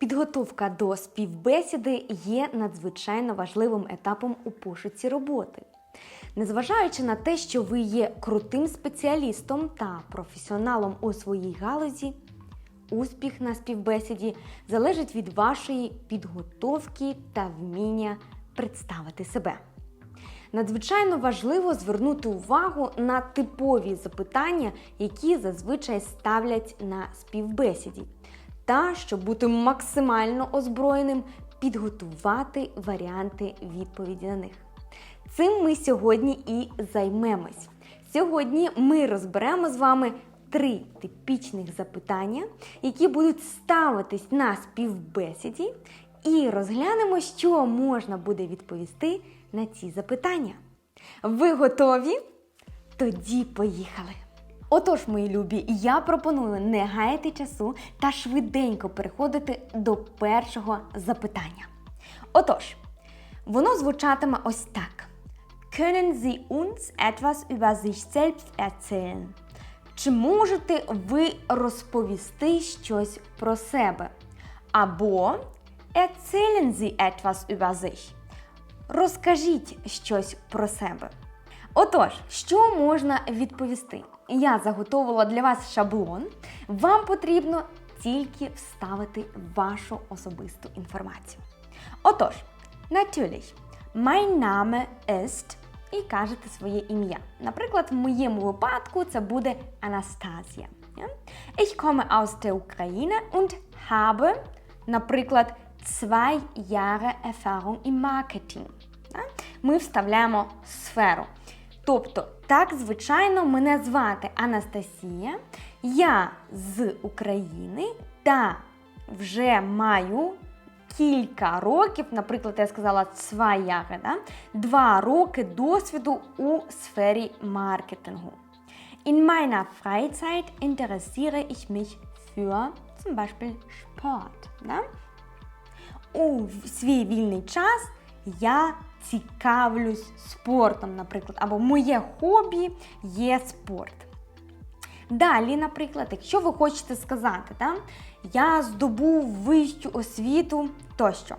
Підготовка до співбесіди є надзвичайно важливим етапом у пошуці роботи. Незважаючи на те, що ви є крутим спеціалістом та професіоналом у своїй галузі, успіх на співбесіді залежить від вашої підготовки та вміння представити себе. Надзвичайно важливо звернути увагу на типові запитання, які зазвичай ставлять на співбесіді, та щоб бути максимально озброєним, підготувати варіанти відповіді на них. Цим ми сьогодні і займемось. Сьогодні ми розберемо з вами три типічних запитання, які будуть ставитись на співбесіді, і розглянемо, що можна буде відповісти на ці запитання. Ви готові? Тоді поїхали! Отож, мої любі, я пропоную не гаяти часу та швиденько переходити до першого запитання. Отож, воно звучатиме ось так: Können Sie uns etwas über sich selbst erzählen? Чи можете ви розповісти щось про себе? Або Erzählen Sie etwas über sich? Розкажіть щось про себе. Отож, що можна відповісти? Я заготовила для вас шаблон. Вам потрібно тільки вставити вашу особисту інформацію. Отож, natürlich, mein Name ist і кажете своє ім'я. Наприклад, в моєму випадку це буде Анастасія. Ich komme aus der Ukraine und habe, наприклад, zwei Jahre Erfahrung im Marketing. Ми вставляємо сферу. Тобто, так, звичайно, мене звати Анастасія, я з України та вже маю кілька років, наприклад, я сказала zwei да? два роки досвіду у сфері маркетингу. In meiner Freizeit interessiere ich mich für zum Beispiel Sport. Да? У свій вільний час я цікавлюсь спортом, наприклад, або моє хобі є спорт. Далі, наприклад, якщо ви хочете сказати, да, я здобув вищу освіту тощо.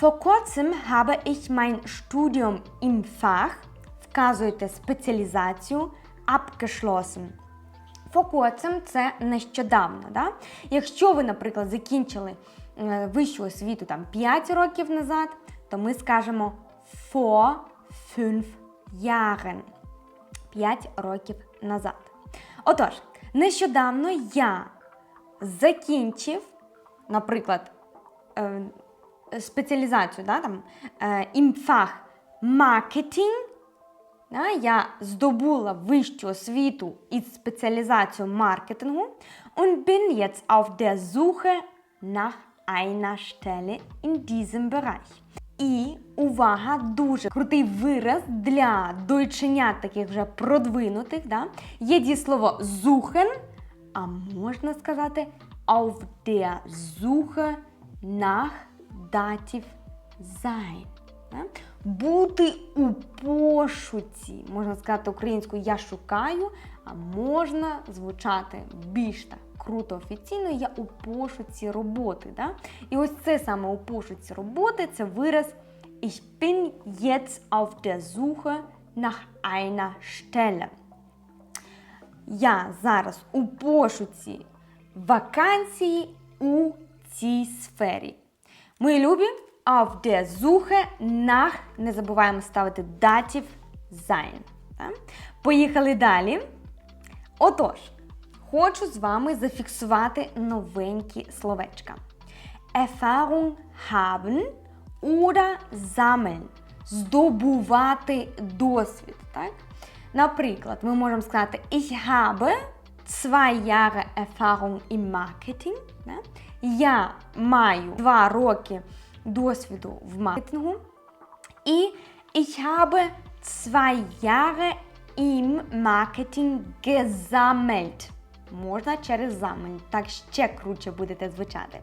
Vor kurzem habe ich mein Studium im Fach, вказуєте спеціалізацію, abgeschlossen. Vor kurzem – це нещодавно. Да? Якщо ви, наприклад, закінчили е, вищу освіту там, 5 років назад, то ми скажемо vor 5 Jahren. 5 років назад. Отож, нещодавно я закінчив, наприклад, е, спеціалізацію да, там, е, імфах маркетинг. Да, я здобула вищу освіту із спеціалізацією маркетингу und bin jetzt auf der Suche nach einer Stelle in diesem Bereich. І увага, дуже крутий вираз для дойченят таких вже продвинутих. Да? Є дієслово suchen, а можна сказати auf der Suche nach Dativ sein. Да? Бути у пошуці, можна сказати українською я шукаю, а можна звучати більш так круто офіційно, я у пошуці роботи. Да? І ось це саме у пошуці роботи це вираз Ich bin jetzt auf der Suche nach einer Stelle. Я зараз у пошуці вакансії у цій сфері. Мої любі, auf der Suche nach, не забуваємо ставити датів sein. Так? Поїхали далі. Отож, хочу з вами зафіксувати новенькі словечка. Erfahrung haben oder sammeln. Здобувати досвід. Так? Наприклад, ми можемо сказати Ich habe zwei Jahre Erfahrung im Marketing. Да? Я маю два роки досвіду в маркетингу. І ich habe zwei Jahre im Marketing gesammelt. Можна через замен, так ще круче будете звучати.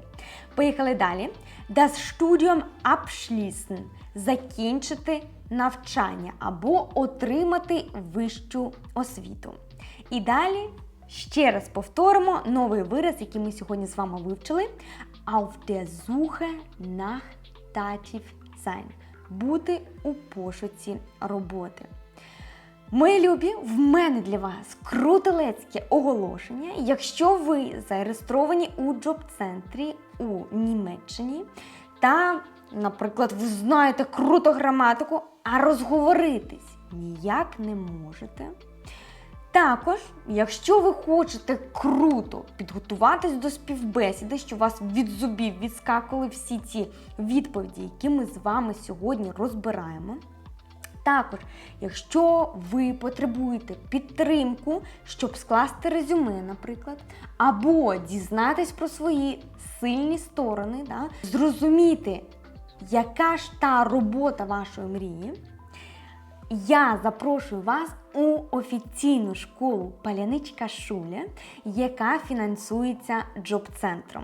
Поїхали далі. Das Studium abschließen – закінчити навчання або отримати вищу освіту. І далі Ще раз повторимо новий вираз, який ми сьогодні з вами вивчили. Auf der Suche nach Dativ sein. Бути у пошуці роботи. Мої любі, в мене для вас крутелецьке оголошення. Якщо ви зареєстровані у джоб-центрі у Німеччині та, наприклад, ви знаєте круто граматику, а розговоритись ніяк не можете. Також, якщо ви хочете круто підготуватись до співбесіди, що у вас від зубів відскакували всі ці відповіді, які ми з вами сьогодні розбираємо. Також, якщо ви потребуєте підтримку, щоб скласти резюме, наприклад, або дізнатись про свої сильні сторони, да, зрозуміти, яка ж та робота вашої мрії, я запрошую вас у офіційну школу Паляничка Шуля, яка фінансується джоб-центром.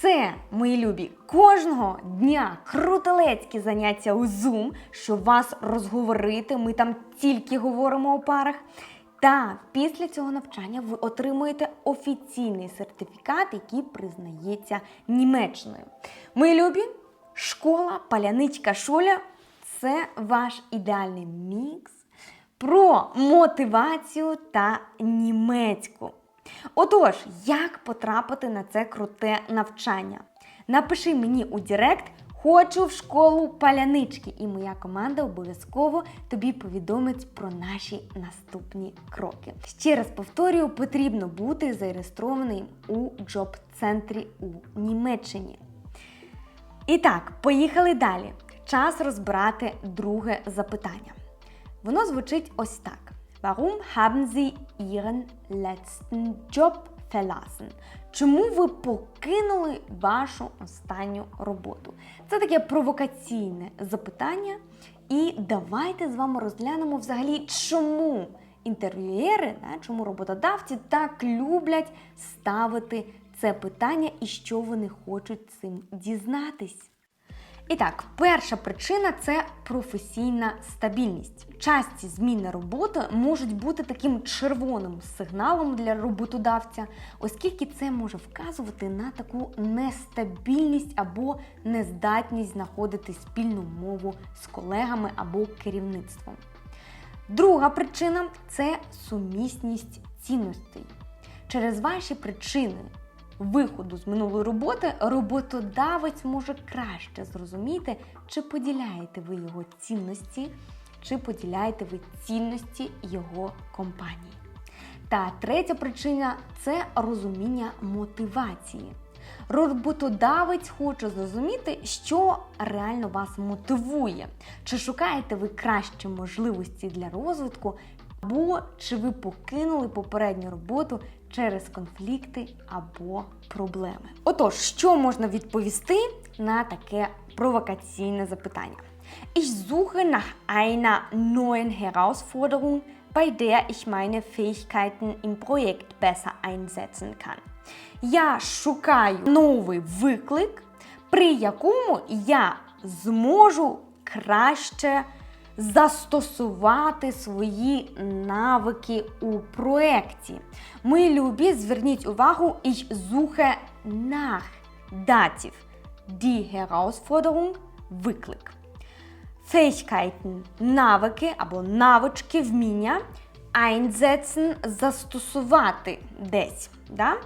Це, мої любі, кожного дня крутелецькі заняття у Zoom, щоб вас розговорити. Ми там тільки говоримо у парах. Та після цього навчання ви отримуєте офіційний сертифікат, який признається Німеччиною. Мої любі, школа Паляничка Шуля це ваш ідеальний мікс про мотивацію та німецьку. Отож, як потрапити на це круте навчання? Напиши мені у Директ, хочу в школу палянички, і моя команда обов'язково тобі повідомить про наші наступні кроки. Ще раз повторюю, потрібно бути зареєстрованим у джоб-центрі у Німеччині. І так, поїхали далі. Час розбирати друге запитання. Воно звучить ось так. Warum haben Sie Ihren letzten Job verlassen? Чому ви покинули вашу останню роботу? Це таке провокаційне запитання. І давайте з вами розглянемо взагалі, чому інтерв'юєри, чому роботодавці так люблять ставити це питання і що вони хочуть цим дізнатись. І так, перша причина це професійна стабільність. Часті зміни роботи можуть бути таким червоним сигналом для роботодавця, оскільки це може вказувати на таку нестабільність або нездатність знаходити спільну мову з колегами або керівництвом. Друга причина це сумісність цінностей. Через ваші причини виходу з минулої роботи роботодавець може краще зрозуміти, чи поділяєте ви його цінності, чи поділяєте ви цінності його компанії. Та третя причина це розуміння мотивації. Роботодавець хоче зрозуміти, що реально вас мотивує. Чи шукаєте ви кращі можливості для розвитку, або чи ви покинули попередню роботу через конфлікти або проблеми. Отож, що можна відповісти на таке провокаційне запитання? Ich suche nach einer neuen Herausforderung, bei der ich meine Fähigkeiten im Projekt besser einsetzen kann. Я шукаю новий виклик, при якому я зможу краще застосувати свої навики у проєкті. Мої любі, зверніть увагу, ich suche nach Dativ. Die Herausforderung – виклик. Fähigkeiten – навики або навички, вміння. Einsetzen – застосувати десь. Да?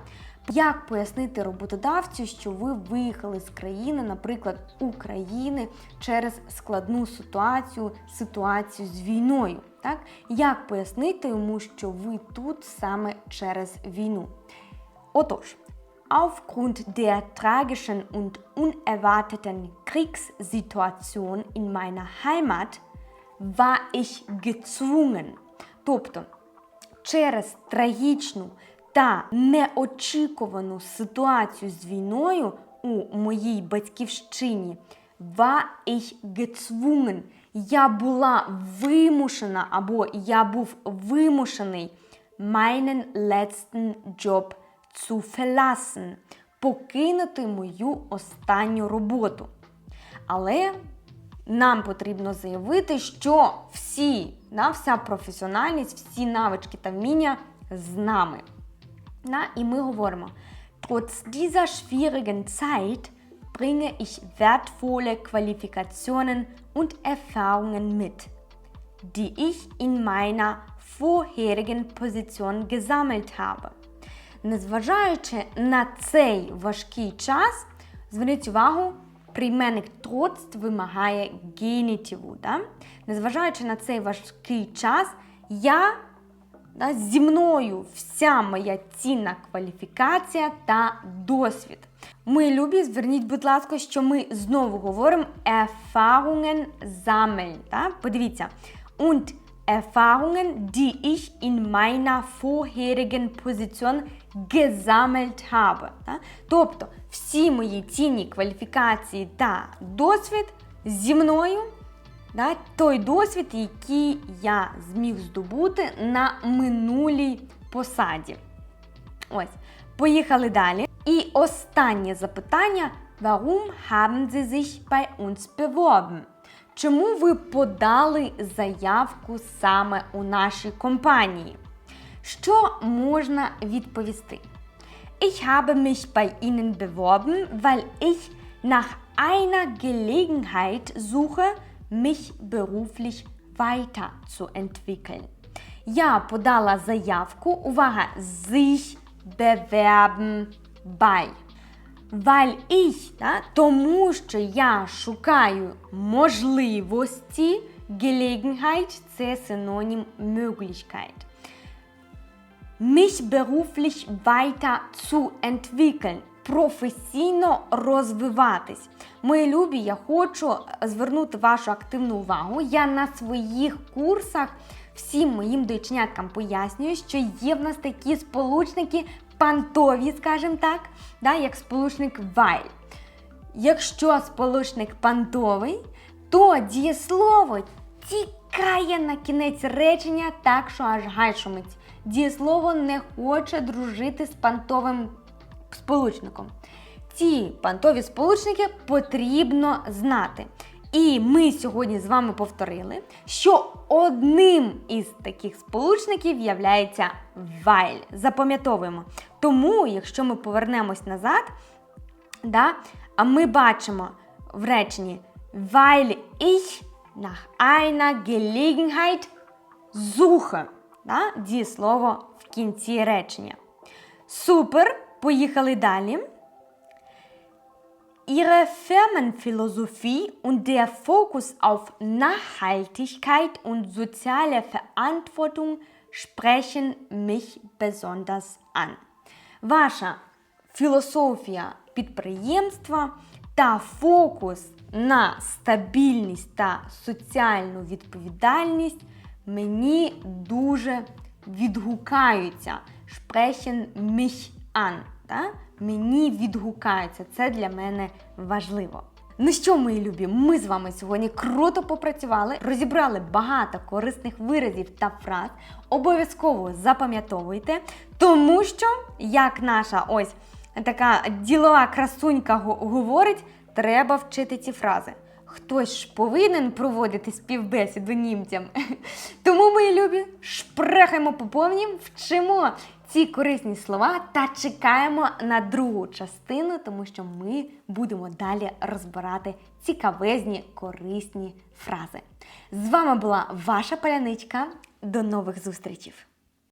Як пояснити роботодавцю, що ви виїхали з країни, наприклад, України через складну ситуацію, ситуацію з війною? Так? Як пояснити йому, що ви тут саме через війну? Отож, aufgrund der tragischen und unerwarteten Kriegssituation in meiner Heimat war ich gezwungen. Тобто, через трагічну та неочікувану ситуацію з війною у моїй батьківщині war ich. Я була вимушена або я був вимушений meinen letzten Job zu verlassen. Покинути мою останню роботу. Але нам потрібно заявити, що всі, на вся професіональність, всі навички та вміння з нами. На, і ми говоримо: Trotz dieser schwierigen Zeit bringe ich wertvolle Qualifikationen und Erfahrungen mit, die ich in meiner vorherigen Position gesammelt habe. Незважаючи на цей важкий час, зверніть увагу, прийменник троцт вимагає генітиву. Да? Незважаючи на цей важкий час, я да, зі мною вся моя цінна кваліфікація та досвід. Ми любі, зверніть, будь ласка, що ми знову говоримо Erfahrungen sammeln. Да? Подивіться. Und Erfahrungen, die ich in meiner vorherigen Position gesammelt habe. Да? Тобто всі мої цінні кваліфікації та досвід зі мною да, той досвід, який я зміг здобути на минулій посаді. Ось, поїхали далі. І останнє запитання: Warum haben Sie sich bei uns beworben? Чому ви подали заявку саме у нашій компанії? Що можна відповісти? Ich habe mich bei Ihnen beworben, weil ich nach einer Gelegenheit suche, mich beruflich weiterzuentwickeln. Я подала заявку, увага, sich bewerben bei. Weil ich, да, тому що я шукаю можливості, Gelegenheit – це синонім Möglichkeit. Mich beruflich weiterzuentwickeln. Професійно розвиватись. Мої любі, я хочу звернути вашу активну увагу. Я на своїх курсах всім моїм дочняткам пояснюю, що є в нас такі сполучники пантові, скажімо так, да, як сполучник while. Якщо сполучник пантовий, то дієслово тікає на кінець речення так, що аж гай шумить. Дієслово не хоче дружити з пантовим сполучником. Ці пантові сполучники потрібно знати. І ми сьогодні з вами повторили, що одним із таких сполучників являється while. Запам'ятовуємо. Тому, якщо ми повернемось назад, да, а ми бачимо в реченні weil ich nach einer Gelegenheit suche. Да, дієслово в кінці речення. Супер! Поїхали далі. Ihre Firmenphilosophie und der Fokus auf Nachhaltigkeit und soziale Verantwortung sprechen mich besonders an. Ваша філософія підприємства та фокус на стабільність та соціальну відповідальність мені дуже відгукаються. Sprechen mich an. Та? Мені відгукаються. Це для мене важливо. Ну що, мої любі, ми з вами сьогодні круто попрацювали, розібрали багато корисних виразів та фраз. Обов'язково запам'ятовуйте, тому що, як наша ось така ділова красунька говорить, треба вчити ці фрази. Хтось ж повинен проводити співбесіду німцям. Тому, мої любі, шпрехаємо по повній, вчимо ці корисні слова та чекаємо на другу частину, тому що ми будемо далі розбирати цікавезні корисні фрази. З вами була ваша паляничка. До нових зустрічей!